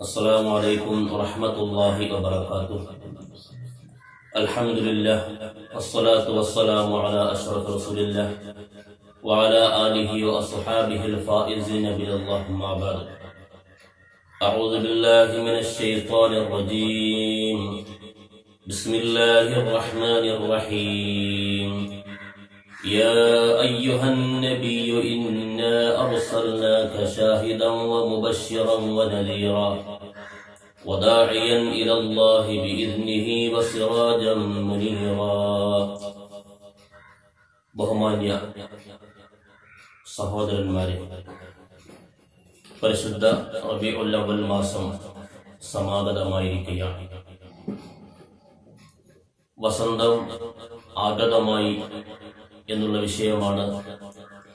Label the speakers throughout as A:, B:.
A: السلام عليكم ورحمة الله وبركاته. الحمد لله والصلاة والسلام على أشرف رسول الله وعلى آله وأصحابه الفائزين بإلى الله ما بعد. أعوذ بالله من الشيطان الرجيم. بسم الله الرحمن الرحيم. يا أيها النبي إنا أرسلناك شاهدا ومبشرا ونذيرا وداعيا إلى الله بإذنه وسراجا منيرا ബഹുമാന്യ സഹോദരന്മാരെ പരിശുദ്ധ റബിഉൽ അവൽ മാസം സമാഗതമായിരിക്കുകയാണ് വസന്തം ആഗതമായി എന്നുള്ള വിഷയമാണ്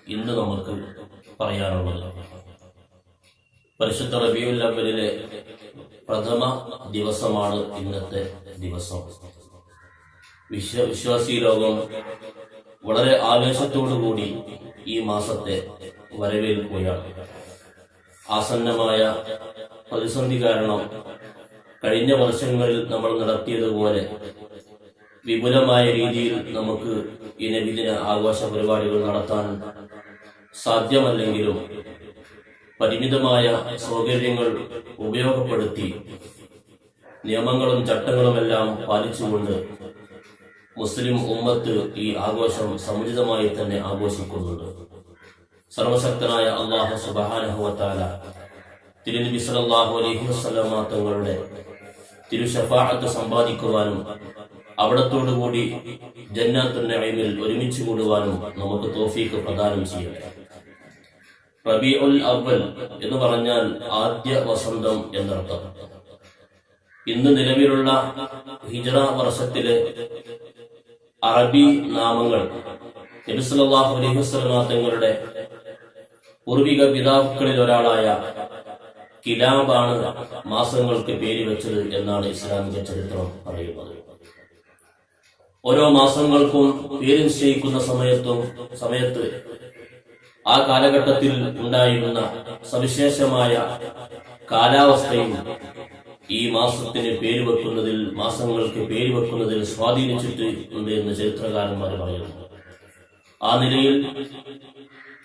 A: ഇന്ന് നമുക്ക് പറയാനുള്ളത്. പരിശുദ്ധ റബിയുൽ അവലിലെ പ്രഥമ ദിവസമാണ് ഇന്നത്തെ ദിവസം. വിശ്വ വിശ്വാസി ലോകം വളരെ ആവേശത്തോടുകൂടി ഈ മാസത്തെ വരവേൽക്കുകയാണ്. ആസന്നമായ പ്രതിസന്ധി കാരണം കഴിഞ്ഞ വർഷങ്ങളിൽ നമ്മൾ നടത്തിയതുപോലെ വിപുലമായ രീതിയിൽ നമുക്ക് ഈ നബിദിന ആഘോഷ പരിപാടികൾ നടത്താൻ സാധ്യമല്ലെങ്കിലും പരിമിതമായ സൗകര്യങ്ങൾ ഉപയോഗപ്പെടുത്തി നിയമങ്ങളും ചട്ടങ്ങളുമെല്ലാം പാലിച്ചുകൊണ്ട് മുസ്ലിം ഉമ്മത്ത് ഈ ആഘോഷം സമുചിതമായി തന്നെ ആഘോഷിക്കുന്നുണ്ട്. സർവശക്തനായ അള്ളാഹു സുബാനഹുവത്താല തിരുനബി സലാഹു അലൈഹി വസല്ലമ തങ്ങളുടെ സമ്പാദിക്കുവാനും അവിടത്തോടുകൂടി ജന്നാത്തിന്റെ നഈമിൽ ഒരുമിച്ച് കൂടുവാനും നമുക്ക് തോഫീക്ക് പ്രദാനം ചെയ്യട്ടെ റബീഉൽ അവൽ എന്ന് പറഞ്ഞാൽ ആദ്യ വസന്തം എന്നർത്ഥം. ഇന്ന് നിലവിലുള്ള ഹിജറ വർഷത്തിലെ അറബി നാമങ്ങൾ നബി സല്ലല്ലാഹു അലൈഹി വസല്ലമ തങ്ങളുടെ പൂർവിക പിതാക്കളിൽ ഒരാളായ കിലാബാണ് മാസങ്ങൾക്ക് പേര് വെച്ചത് എന്നാണ് ഇസ്ലാമിക ചരിത്രം പറയുന്നത്. ഓരോ മാസങ്ങൾക്കും പേര് നിശ്ചയിക്കുന്ന സമയത്തും സമയത്ത് ആ കാലഘട്ടത്തിൽ ഉണ്ടായിരുന്ന സവിശേഷമായ കാലാവസ്ഥയും ഈ മാസത്തിന് പേര് വെക്കുന്നതിൽ മാസങ്ങൾക്ക് പേര് വെക്കുന്നതിൽ സ്വാധീനിച്ചിട്ട് ഉണ്ട് എന്ന് ചരിത്രകാരന്മാർ പറയുന്നു. ആ നിലയിൽ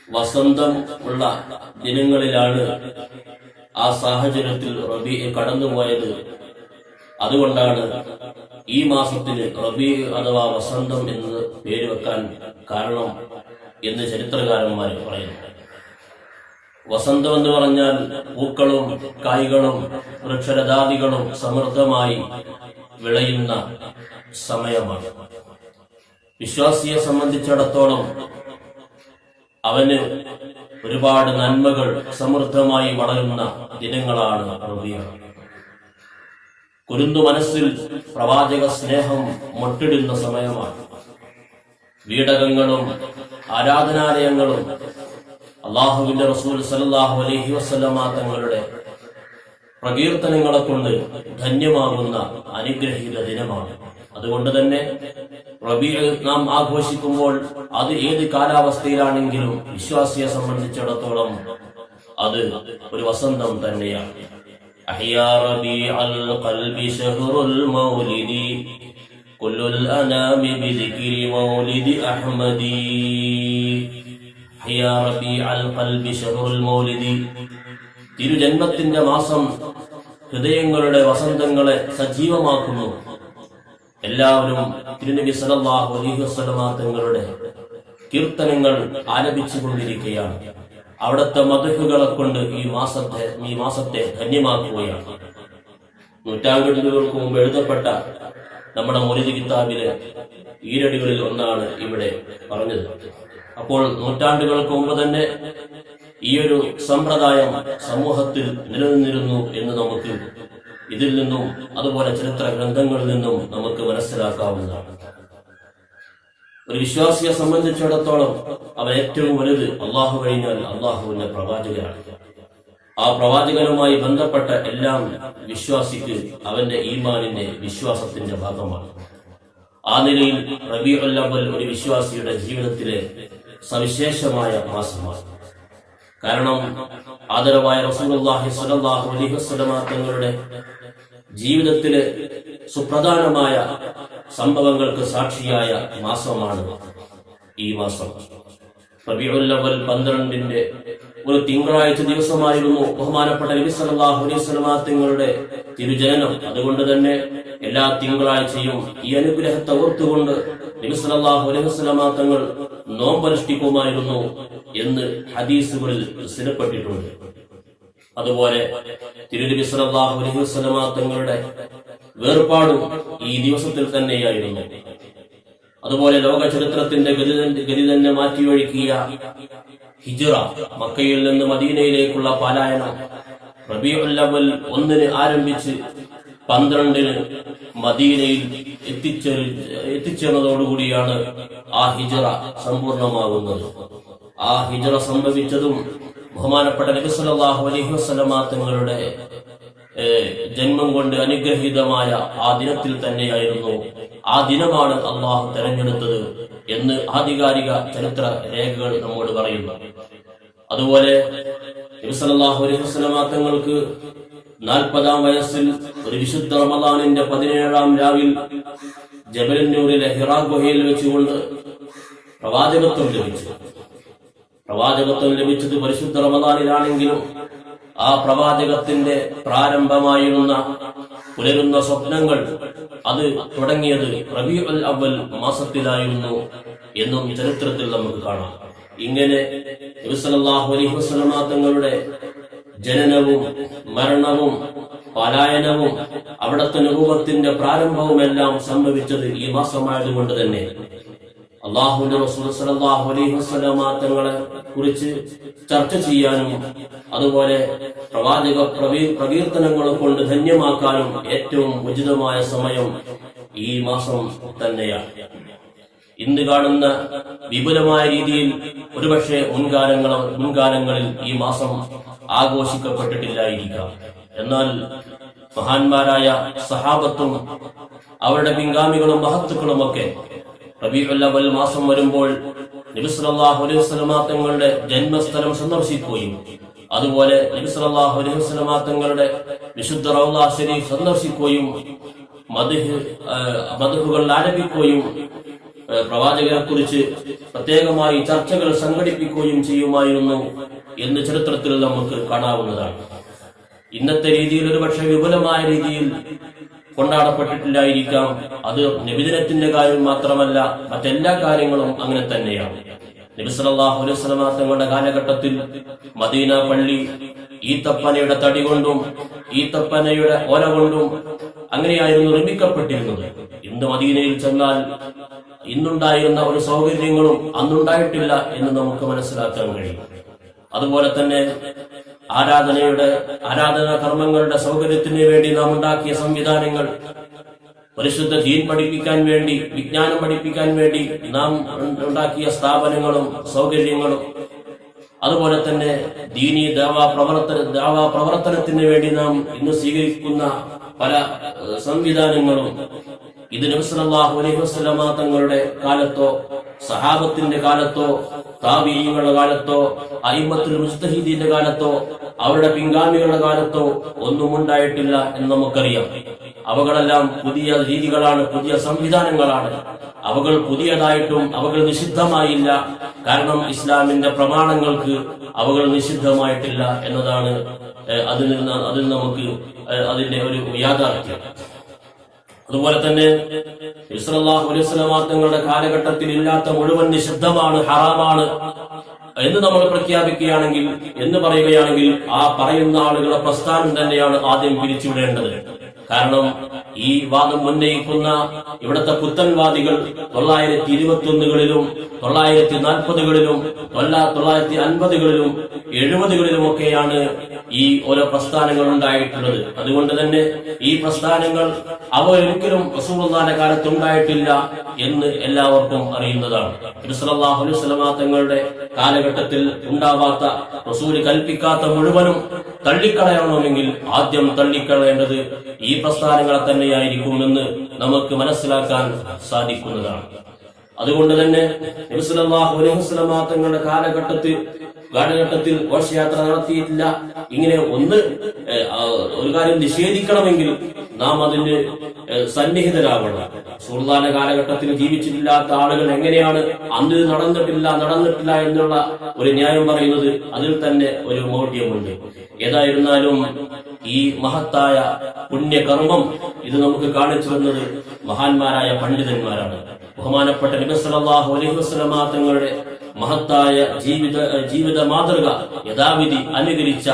A: വസന്തം ഉള്ള ദിനങ്ങളിലാണ് ആ സാഹചര്യത്തിൽ റബി കടന്നുപോയത് അതുകൊണ്ടാണ് ഈ മാസത്തിന് റബി അഥവാ വസന്തം എന്ന് പേര് വെക്കാൻ കാരണം എന്ന് ചരിത്രകാരന്മാർ പറയുന്നു. വസന്തം എന്ന് പറഞ്ഞാൽ പൂക്കളും കായ്കളും വൃക്ഷലതാദികളും സമൃദ്ധമായി വിളയുന്ന സമയമാണ്. വിശ്വാസിയെ സംബന്ധിച്ചിടത്തോളം അവന് ഒരുപാട് നന്മകൾ സമൃദ്ധമായി വളരുന്ന ദിനങ്ങളാണ് റബിയ കുരുന്നു മനസ്സിൽ പ്രവാചക സ്നേഹം മൊട്ടിടുന്ന സമയമാണ്. വീടകങ്ങളും ആരാധനാലയങ്ങളും അള്ളാഹുവിന്റെ റസൂൽ സലല്ലാഹു അലഹി വസ്ലമ തങ്ങളുടെ പ്രകീർത്തനങ്ങളെ കൊണ്ട് ധന്യമാകുന്ന അനുഗ്രഹീത ദിനമാണ്. അതുകൊണ്ട് തന്നെ റബി നാം ആഘോഷിക്കുമ്പോൾ അത് ഏത് കാലാവസ്ഥയിലാണെങ്കിലും വിശ്വാസിയെ സംബന്ധിച്ചിടത്തോളം അത് ഒരു വസന്തം തന്നെയാണ്. أحيا ربيع القلب شهر المولد كل الأنام بذكر مولد أحمد أحيا ربيع القلب شهر المولد തിരുജന്മത്തിന്റെ മാസം ഹൃദയങ്ങളുടെ വസന്തങ്ങളെ സജീവമാക്കുന്നു എല്ലാവരും തിരുനബി സല്ലല്ലാഹു അലൈഹി വസല്ലമ തങ്ങളുടെ കീർത്തനങ്ങൾ ആലപിച്ചു കൊണ്ടിരിക്കുകയാണ് അവിടുത്തെ മതഹുകളെ കൊണ്ട് ഈ മാസത്തെ ഈ മാസത്തെ ധന്യമാക്കുകയാണ്. നൂറ്റാണ്ടുകൾക്ക് മുമ്പ് എഴുതപ്പെട്ട നമ്മുടെ മൊലിദ് കിതാബിലെ ഈരടികളിൽ ഒന്നാണ് ഇവിടെ പറഞ്ഞത്. അപ്പോൾ നൂറ്റാണ്ടുകൾക്ക് മുമ്പ് തന്നെ ഈ ഒരു സമ്പ്രദായം സമൂഹത്തിൽ നിലനിന്നിരുന്നു എന്ന് നമുക്ക് ഇതിൽ നിന്നും അതുപോലെ ചരിത്ര ഗ്രന്ഥങ്ങളിൽ നിന്നും നമുക്ക് മനസ്സിലാക്കാവുന്നതാണ്. ഒരു വിശ്വാസിയെ സംബന്ധിച്ചിടത്തോളം അവൻ ഏറ്റവും വലുത് അള്ളാഹു കഴിഞ്ഞാൽ അള്ളാഹുവിന്റെ പ്രവാചകനാണ്. ആ പ്രവാചകനുമായി ബന്ധപ്പെട്ട എല്ലാം വിശ്വാസിക്ക് അവന്റെ ഈമാനിന്റെ വിശ്വാസത്തിന്റെ ഭാഗമാണ്. ആ നിലയിൽ റബി അല്ലബൽ ഒരു വിശ്വാസിയുടെ ജീവിതത്തിലെ സവിശേഷമായ മാസമാണ്. കാരണം ആദരവായ റസൂലുള്ളാഹി സ്വല്ലല്ലാഹു അലൈഹി തങ്ങളുടെ ജീവിതത്തിലെ സുപ്രധാനമായ സംഭവങ്ങൾക്ക് സാക്ഷിയായ മാസമാണ് ഈ മാസം. റബീഉൽ അവൽ പന്ത്രണ്ടിന്റെ ഒരു തിങ്കളാഴ്ച ദിവസമായിരുന്നു ബഹുമാനപ്പെട്ട നബി സല്ലല്ലാഹു അലൈഹി വസല്ലമ തങ്ങളുടെ തിരുജനനം. അതുകൊണ്ട് തന്നെ എല്ലാ തിങ്കളാഴ്ചയും ഈ അനുഗ്രഹത്തെ ഓർത്തുകൊണ്ട് നബി സല്ലല്ലാഹു അലൈഹി വസല്ലമ തങ്ങൾ നോമ്പനുഷ്ഠിക്കുമായിരുന്നു എന്ന് ഹദീസുകളിൽ സ്ഥിരപ്പെട്ടിട്ടുണ്ട് അതുപോലെ തിരുനബി സല്ലല്ലാഹു അലൈഹി വസല്ലമ തങ്ങളുടെ വേർപാടും ഈ ദിവസത്തിൽ തന്നെയായിരുന്നു. അതുപോലെ ലോക ചരിത്രത്തിന്റെ ഗതി ഗതി തന്നെ മാറ്റിയൊഴുക്കിയ ഹിജറ മക്കയിൽ നിന്ന് മദീനയിലേക്കുള്ള പലായനം റബീഉൽ അവൽ ഒന്നിന് ആരംഭിച്ച് പന്ത്രണ്ടിന് മദീനയിൽ എത്തിച്ചേർ എത്തിച്ചേർന്നതോടുകൂടിയാണ് ആ ഹിജറ സമ്പൂർണമാകുന്നത്. ആ ഹിജറ സംഭവിച്ചതും ബഹുമാനപ്പെട്ട നബി സല്ലല്ലാഹു അലൈഹി ഏഹ്, ജന്മം കൊണ്ട് അനുഗ്രഹീതമായ ആ ദിനത്തിൽ തന്നെയായിരുന്നു ആ ദിനമാണ് അള്ളാഹു തെരഞ്ഞെടുത്തത് എന്ന് ആധികാരിക ചരിത്ര രേഖകൾ നമ്മോട് പറയുന്നു. അതുപോലെ തങ്ങൾക്ക് നാൽപ്പതാം വയസ്സിൽ ഒരു വിശുദ്ധ റമദാനിന്റെ പതിനേഴാം രാവിൽ ജബലന്നൂരിലെ ഹിറാ ഗുഹയിൽ വെച്ചുകൊണ്ട് പ്രവാചകത്വം ലഭിച്ചു. പ്രവാചകത്വം ലഭിച്ചത് പരിശുദ്ധ റമദാനിലാണെങ്കിലും ആ പ്രവാചകത്തിന്റെ പ്രാരംഭമായിരുന്ന പുലരുന്ന സ്വപ്നങ്ങൾ അത് തുടങ്ങിയത് റബി അൽ അവൽ മാസത്തിലായിരുന്നു എന്നും ചരിത്രത്തിൽ നമുക്ക് കാണാം. ഇങ്ങനെ അലൈഹി തങ്ങളുടെ ജനനവും മരണവും പലായനവും അവിടുത്തെ അനുഭവത്തിന്റെ പ്രാരംഭവുമെല്ലാം സംഭവിച്ചത് ഈ മാസമായതുകൊണ്ട് തന്നെ. അള്ളാഹു റസൂൽ സല്ലല്ലാഹു അലൈഹി വസല്ലമ തങ്ങളെ കുറിച്ച് ചർച്ച ചെയ്യാനും അതുപോലെ പ്രവാചക പ്രവീ- പ്രകീർത്തനങ്ങൾ കൊണ്ട് ധന്യമാക്കാനും ഏറ്റവും ഉചിതമായ സമയം ഈ മാസം തന്നെയാണ്. ഇന്ന് കാണുന്ന വിപുലമായ രീതിയിൽ ഒരുപക്ഷെ മുൻകാലങ്ങൾ മുൻകാലങ്ങളിൽ ഈ മാസം ആഘോഷിക്കപ്പെട്ടിട്ടില്ലായിരിക്കാം. എന്നാൽ മഹാന്മാരായ സഹാബത്തും അവരുടെ പിൻഗാമികളും മഹത്തുക്കളും ഒക്കെ റബീഉൽ അവൽ മാസം വരുമ്പോൾ നബി സല്ലല്ലാഹു അലൈഹി വസല്ലമ തങ്ങളുടെ ജന്മസ്ഥലം സന്ദർശിക്കുകയും അതുപോലെ അലൈഹി തങ്ങളുടെ വിശുദ്ധ റൗള ശരീഫ് സന്ദർശിക്കുകയും മധുഹ് മധുഹുകൾ ആരംഭിക്കുകയും പ്രവാചകരെ കുറിച്ച് പ്രത്യേകമായി ചർച്ചകൾ സംഘടിപ്പിക്കുകയും ചെയ്യുമായിരുന്നു എന്ന് ചരിത്രത്തിൽ നമുക്ക് കാണാവുന്നതാണ്. ഇന്നത്തെ രീതിയിൽ ഒരു പക്ഷെ വിപുലമായ രീതിയിൽ കൊണ്ടാടപ്പെട്ടിട്ടില്ലായിരിക്കാം. അത് നബിദിനത്തിന്റെ കാര്യം മാത്രമല്ല മറ്റെല്ലാ കാര്യങ്ങളും അങ്ങനെ തന്നെയാണ്. നബി സല്ലല്ലാഹു അലൈഹി വസല്ലമ തങ്ങളുടെ കാലഘട്ടത്തിൽ മദീന പള്ളി ഈത്തപ്പനയുടെ തടി കൊണ്ടും ഈത്തപ്പനയുടെ ഓല കൊണ്ടും അങ്ങനെയായിരുന്നു നിർമ്മിക്കപ്പെട്ടിരുന്നത്. ഇന്ന് മദീനയിൽ ചെന്നാൽ ഇന്നുണ്ടായിരുന്ന ഒരു സൗകര്യങ്ങളും അന്നുണ്ടായിട്ടില്ല എന്ന് നമുക്ക് മനസ്സിലാക്കാൻ കഴിയും. അതുപോലെ തന്നെ ആരാധനയുടെ ആരാധനാ കർമ്മങ്ങളുടെ സൗകര്യത്തിന് വേണ്ടി നാം ഉണ്ടാക്കിയ സംവിധാനങ്ങൾ പരിശുദ്ധ ദീൻ പഠിപ്പിക്കാൻ വേണ്ടി വിജ്ഞാനം പഠിപ്പിക്കാൻ വേണ്ടി നാം ഉണ്ടാക്കിയ സ്ഥാപനങ്ങളും സൗകര്യങ്ങളും അതുപോലെ തന്നെ ദീനി ദേവാ പ്രവർത്തന ദേവാ പ്രവർത്തനത്തിന് വേണ്ടി നാം ഇന്ന് സ്വീകരിക്കുന്ന പല സംവിധാനങ്ങളും ഇത് നബ്സലാഹു അലൈഹി വസ്ലമ തങ്ങളുടെ കാലത്തോ സഹാബത്തിന്റെ കാലത്തോ താബീങ്ങളുടെ കാലത്തോ അയിമത്തുൽ മുസ്തഹീദിന്റെ കാലത്തോ അവരുടെ പിൻഗാമികളുടെ കാലത്തോ ഒന്നും ഉണ്ടായിട്ടില്ല എന്ന് നമുക്കറിയാം. അവകളെല്ലാം പുതിയ രീതികളാണ് പുതിയ സംവിധാനങ്ങളാണ്. അവകൾ പുതിയതായിട്ടും അവകൾ നിഷിദ്ധമായില്ല. കാരണം ഇസ്ലാമിന്റെ പ്രമാണങ്ങൾക്ക് അവകൾ നിഷിദ്ധമായിട്ടില്ല എന്നതാണ് അതിൽ നിന്ന് അതിൽ നമുക്ക് അതിന്റെ ഒരു യാഥാർത്ഥ്യം. അതുപോലെ തന്നെ ഇസ്ലാഹു കാലഘട്ടത്തിൽ ഇല്ലാത്ത മുഴുവൻ നിഷിദ്ധമാണ് ഹറാമാണ് എന്ന് നമ്മൾ പ്രഖ്യാപിക്കുകയാണെങ്കിൽ എന്ന് പറയുകയാണെങ്കിൽ ആ പറയുന്ന ആളുകളുടെ പ്രസ്ഥാനം തന്നെയാണ് ആദ്യം പിരിച്ചുവിടേണ്ടത്. കാരണം ഈ വാദം ഉന്നയിക്കുന്ന ഇവിടുത്തെ പുത്തൻവാദികൾ തൊള്ളായിരത്തി ഇരുപത്തി ഒന്നുകളിലും തൊള്ളായിരത്തി നാൽപ്പതുകളിലും തൊള്ളായിരത്തി അൻപതുകളിലും എഴുപതുകളിലുമൊക്കെയാണ് ഈ ഓരോ പ്രസ്ഥാനങ്ങൾ ഉണ്ടായിട്ടുള്ളത്. അതുകൊണ്ട് തന്നെ ഈ പ്രസ്ഥാനങ്ങൾ അവ ഒരിക്കലും റസൂലുള്ളാന്റെ കാലത്ത് ഉണ്ടായിട്ടില്ല എന്ന് എല്ലാവർക്കും അറിയുന്നതാണ്. അലൈഹി തങ്ങളുടെ കാലഘട്ടത്തിൽ ഉണ്ടാവാത്ത റസൂൽ കൽപ്പിക്കാത്ത മുഴുവനും തള്ളിക്കളയണമെങ്കിൽ ആദ്യം തള്ളിക്കളയേണ്ടത് ഈ പ്രസ്ഥാനങ്ങളെ തന്നെയായിരിക്കുമെന്ന് നമുക്ക് മനസ്സിലാക്കാൻ സാധിക്കുന്നതാണ്. അതുകൊണ്ട് തന്നെ തങ്ങളുടെ കാലഘട്ടത്തിൽ കാലഘട്ടത്തിൽ ഘോഷയാത്ര നടത്തിയിട്ടില്ല. ഇങ്ങനെ ഒന്ന് ഒരു കാര്യം നിഷേധിക്കണമെങ്കിൽ നാം അതിന് സന്നിഹിതരാകണം. സുൽത്താന കാലഘട്ടത്തിൽ ജീവിച്ചിട്ടില്ലാത്ത ആളുകൾ എങ്ങനെയാണ് അന്ന് നടന്നിട്ടില്ല നടന്നിട്ടില്ല എന്നുള്ള ഒരു ന്യായം പറയുന്നത് അതിൽ തന്നെ ഒരു മൗഢ്യമുണ്ട്. ഏതായിരുന്നാലും ഈ മഹത്തായ പുണ്യകർമ്മം ഇത് നമുക്ക് കാണിച്ചു തന്നത് മഹാന്മാരായ പണ്ഡിതന്മാരാണ്. ബഹുമാനപ്പെട്ട നബി സല്ലല്ലാഹു അലൈഹി വസല്ലമ തങ്ങളുടെ മഹത്തായ ജീവിത ജീവിത മാതൃക യഥാവിധി അനുകരിച്ച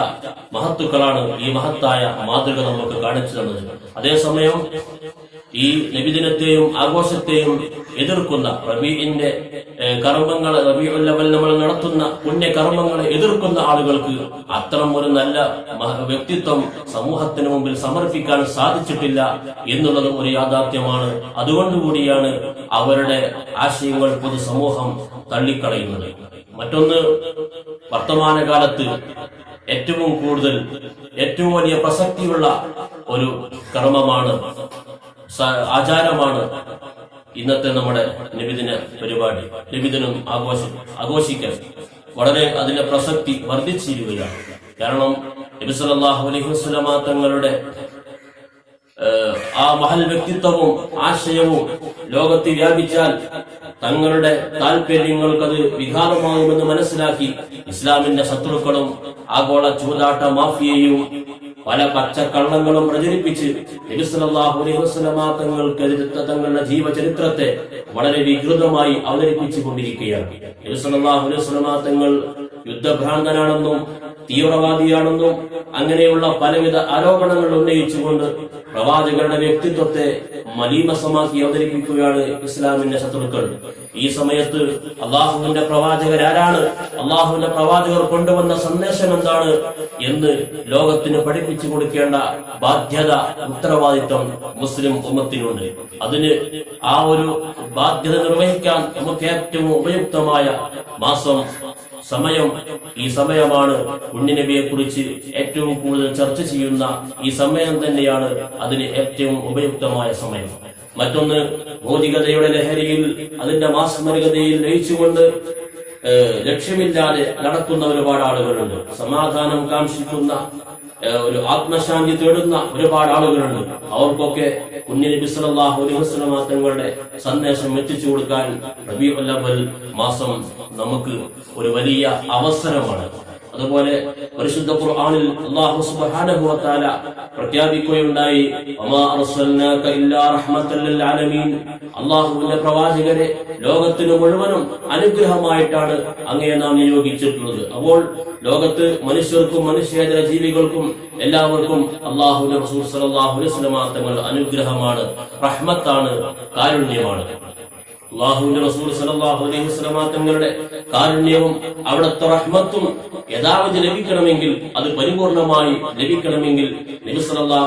A: മഹത്തുക്കളാണ് ഈ മഹത്തായ മാതൃക നമുക്ക് കാണിച്ചു തന്നത്. അതേസമയം ഈ നബിദിനത്തെയും ആഘോഷത്തെയും എതിർക്കുന്ന റബീഇന്റെ കർമ്മങ്ങൾ റബീഉൽ അവൽ നമ്മൾ നടത്തുന്ന പുണ്യ കർമ്മങ്ങളെ എതിർക്കുന്ന ആളുകൾക്ക് അത്തരം ഒരു നല്ല വ്യക്തിത്വം സമൂഹത്തിന് മുമ്പിൽ സമർപ്പിക്കാൻ സാധിച്ചിട്ടില്ല എന്നുള്ളതും ഒരു യാഥാർത്ഥ്യമാണ്. അതുകൊണ്ടുകൂടിയാണ് അവരുടെ ആശയങ്ങൾ പൊതുസമൂഹം തള്ളിക്കളയുന്നത്. മറ്റൊന്ന് വർത്തമാനകാലത്ത് ഏറ്റവും കൂടുതൽ ഏറ്റവും വലിയ പ്രസക്തിയുള്ള ഒരു കർമ്മമാണ് ആചാരമാണ് ഇന്നത്തെ നമ്മുടെ നബിദിന പരിപാടി. നബിദിനം ആഘോഷം ആഘോഷിക്കാൻ വളരെ അതിന്റെ പ്രസക്തി വർദ്ധിച്ചിരിക്കുകയാണ്. കാരണം നബി സല്ലല്ലാഹു അലൈഹി വസല്ലമ തങ്ങളുടെ ആ മഹൽ വ്യക്തിത്വവും ആശയവും ലോകത്ത് വ്യാപിച്ചാൽ തങ്ങളുടെ താല്പര്യങ്ങൾക്കത് വിഘാതമാകുമെന്ന് മനസ്സിലാക്കി ഇസ്ലാമിന്റെ ശത്രുക്കളും ആഗോള ചൂതാട്ട മാഫിയയും പല പച്ചക്കള്ളങ്ങളും പ്രചരിപ്പിച്ച് തങ്ങളുടെ ജീവചരിത്രത്തെ വളരെ വികൃതമായി അവതരിപ്പിച്ചു കൊണ്ടിരിക്കുകയാണ് തങ്ങൾ യുദ്ധഭ്രാന്തനാണെന്നും തീവ്രവാദിയാണെന്നും അങ്ങനെയുള്ള പലവിധ ആരോപണങ്ങൾ ഉന്നയിച്ചുകൊണ്ട് പ്രവാചകരുടെ വ്യക്തിത്വത്തെ മലീമസമാക്കി അവതരിപ്പിക്കുകയാണ് ഇസ്ലാമിന്റെ ശത്രുക്കൾ. ഈ സമയത്ത് അള്ളാഹുവിന്റെ പ്രവാചകരാരാണ് അള്ളാഹുവിന്റെ പ്രവാചകർ കൊണ്ടുവന്ന സന്ദേശം എന്താണ്? എന്ന് ലോകത്തിന് പഠിപ്പിച്ചു കൊടുക്കേണ്ട ബാധ്യത ഉത്തരവാദിത്വം മുസ്ലിം ഉമ്മത്തിനുണ്ട്. അതിന് ആ ഒരു ബാധ്യത നിർവഹിക്കാൻ നമുക്ക് ഏറ്റവും ഉപയുക്തമായ മാസം സമയം ഈ സമയമാണ് കുഞ്ഞിനബിയെ കുറിച്ച് ഏറ്റവും കൂടുതൽ ചർച്ച ചെയ്യുന്ന ഈ സമയം തന്നെയാണ് അതിന് ഏറ്റവും ഉപയുക്തമായ സമയം. മറ്റൊന്ന് ഭൗതികതയുടെ ലഹരിയിൽ അതിന്റെ മാസ്മരികതയിൽ ലയിച്ചുകൊണ്ട് ലക്ഷ്യമില്ലാതെ നടക്കുന്ന ഒരുപാട് ആളുകളുണ്ട്. സമാധാനം കാംക്ഷിക്കുന്ന ഒരു ആത്മശാന്തി തേടുന്ന ഒരുപാട് ആളുകളുണ്ട്. അവർക്കൊക്കെ കുഞ്ഞിനബി തങ്ങളുടെ സന്ദേശം എത്തിച്ചു കൊടുക്കാൻ അവൽ മാസം നമുക്ക് ഒരു വലിയ അവസരമാണ്. അതുപോലെ പരിശുദ്ധ ഖുർആനിൽ അല്ലാഹു സുബ്ഹാനഹു വ തആല പ്രഖ്യാപിക്കുകയുണ്ടായി വമാ അർസൽനാക ഇല്ലാ റഹ്മത്തൽ ലിൽ ആലമീൻ. അല്ലാഹുവിന്റെ പ്രവാചകരെ ലോകത്തിന് മുഴുവനും അനുഗ്രഹമായിട്ടാണ് അങ്ങയെ നാം നിയോഗിച്ചിട്ടുള്ളത്. അപ്പോൾ ലോകത്ത് മനുഷ്യർക്കും മനുഷ്യേതര ജീവികൾക്കും എല്ലാവർക്കും അള്ളാഹുവിന്റെ റസൂൽ സല്ലല്ലാഹു അലൈഹി വസല്ലം അനുഗ്രഹമാണ് റഹ്മത്താണ് കാരുണ്യമാണ്. അള്ളാഹുവിന്റെ റസൂൽ സല്ലല്ലാഹു അലൈഹി വസ്ലമ തങ്ങളുടെ കാരുണ്യവും അവിടുത്തെ റഹ്മത്തും യഥാവധി ലഭിക്കണമെങ്കിൽ അത് പരിപൂർണമായി ലഭിക്കണമെങ്കിൽ നബി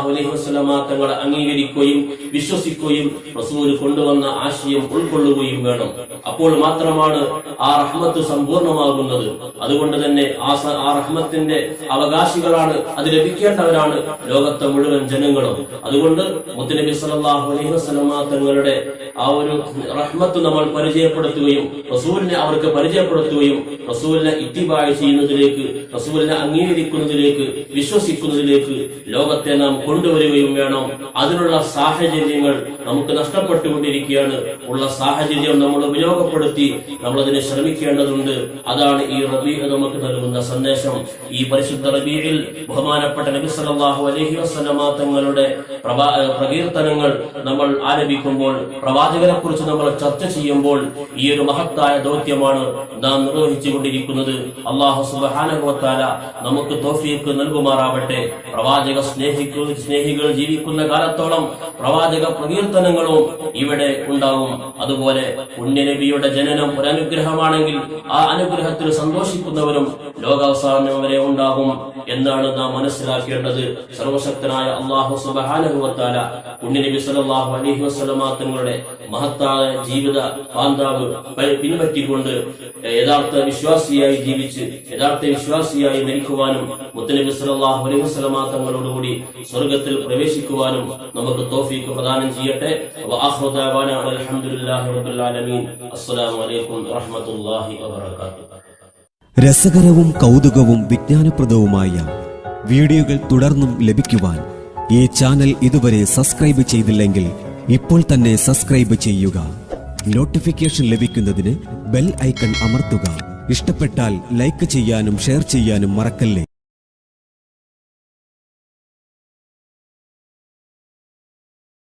A: അലൈഹി വസ്ലമ തങ്ങളെ അംഗീകരിക്കുകയും വിശ്വസിക്കുകയും റസൂൽ കൊണ്ടുവന്ന ആശയം ഉൾക്കൊള്ളുകയും വേണം. അപ്പോൾ മാത്രമാണ് ആ റഹ്മത്ത് സമ്പൂർണമാകുന്നത് അതുകൊണ്ട് തന്നെ ആ ആ റഹ്മത്തിന്റെ അവകാശികളാണ് അത് ലഭിക്കേണ്ടവരാണ് ലോകത്തെ മുഴുവൻ ജനങ്ങളും. അതുകൊണ്ട് മുത്തനബി സല്ലല്ലാഹു അലൈഹി വസ്ലമ തങ്ങളുടെ ആ ഒരു റഹ്മത്ത് നമ്മൾ പരിചയപ്പെടുത്തുകയും റസൂലിനെ അവർക്ക് പരിചയപ്പെടുത്തുകയും റസൂലിനെ ഇത്തിബായ ചെയ്യുന്നതിലേക്ക് റസൂലിനെ അംഗീകരിക്കുന്നതിലേക്ക് വിശ്വസിക്കുന്നതിലേക്ക് ലോകത്തെ നാം കൊണ്ടുവരികയും വേണം. അതിനുള്ള സാഹചര്യങ്ങൾ നമുക്ക് നഷ്ടപ്പെട്ടുകൊണ്ടിരിക്കുകയാണ്. ഉള്ള സാഹചര്യം നമ്മൾ ഉപയോഗപ്പെടുത്തി നമ്മൾ അതിനെ ശ്രമിക്കേണ്ടതുണ്ട്. അതാണ് ഈ റബി നമുക്ക് നൽകുന്ന സന്ദേശം. ഈ പരിശുദ്ധ റബീയിൽ ബഹുമാനപ്പെട്ട നബി സല്ലല്ലാഹു അലഹി പ്രഭാ- പ്രകീർത്തനങ്ങൾ നമ്മൾ ആലപിക്കുമ്പോൾ പ്രവാചകനെ കുറിച്ച് നമ്മൾ ചർച്ച ചെയ്യുമ്പോൾ ഈ ഒരു മഹത്തായ ദൗത്യമാണ് നാം നിർവഹിച്ചുകൊണ്ടിരിക്കുന്നത്. അള്ളാഹു സുബാനുഭവത്താല നമുക്ക് തോഫീക്ക് നൽകുമാറാവട്ടെ. പ്രവാചക സ്നേഹിക്കു സ്നേഹികൾ ജീവിക്കുന്ന കാലത്തോളം പ്രവാചക പ്രകീർത്തനങ്ങളും ഇവിടെ ഉണ്ടാവും. അതുപോലെ പുണ്യനബിയുടെ ജനനം ഒരു അനുഗ്രഹമാണെങ്കിൽ ആ അനുഗ്രഹത്തിൽ സന്തോഷിക്കുന്നവരും ലോകാവസാനം വരെ ഉണ്ടാകും എന്നാണ് നാം മനസ്സിലാക്കേണ്ടത്. സർവശക്തനായ അള്ളാഹു സുബാനുഭവത്താല പുണ്യനബി സല്ലല്ലാഹു അലൈഹി വസല്ലമ തങ്ങളുടെ മഹത്തായ ജീവിത പാന്താവ് പിൻപറ്റിക്കൊണ്ട് യഥാർത്ഥ വിശ്വാസിയായി ജീവിച്ച് യഥാർത്ഥ വിശ്വാസിയായി മരിക്കുവാനും മുത്തനബി സല്ലല്ലാഹു അലൈഹി വസല്ലമ തങ്ങളോടുകൂടി സ്വർഗത്തിൽ പ്രവേശിക്കുവാനും നമുക്ക് തോഫീക്ക് പ്രദാനം ചെയ്യട്ടെ.
B: രസകരവും കൗതുകവും വിജ്ഞാനപ്രദവുമായ വീഡിയോകൾ തുടർന്നും ലഭിക്കുവാൻ ഈ ചാനൽ ഇതുവരെ സബ്സ്ക്രൈബ് ചെയ്തില്ലെങ്കിൽ ഇപ്പോൾ തന്നെ സബ്സ്ക്രൈബ് ചെയ്യുക. നോട്ടിഫിക്കേഷൻ ലഭിക്കുന്നതിന് ബെൽ ഐക്കൺ അമർത്തുക. ഇഷ്ടപ്പെട്ടാൽ ലൈക്ക് ചെയ്യാനും ഷെയർ ചെയ്യാനും മറക്കല്ലേ?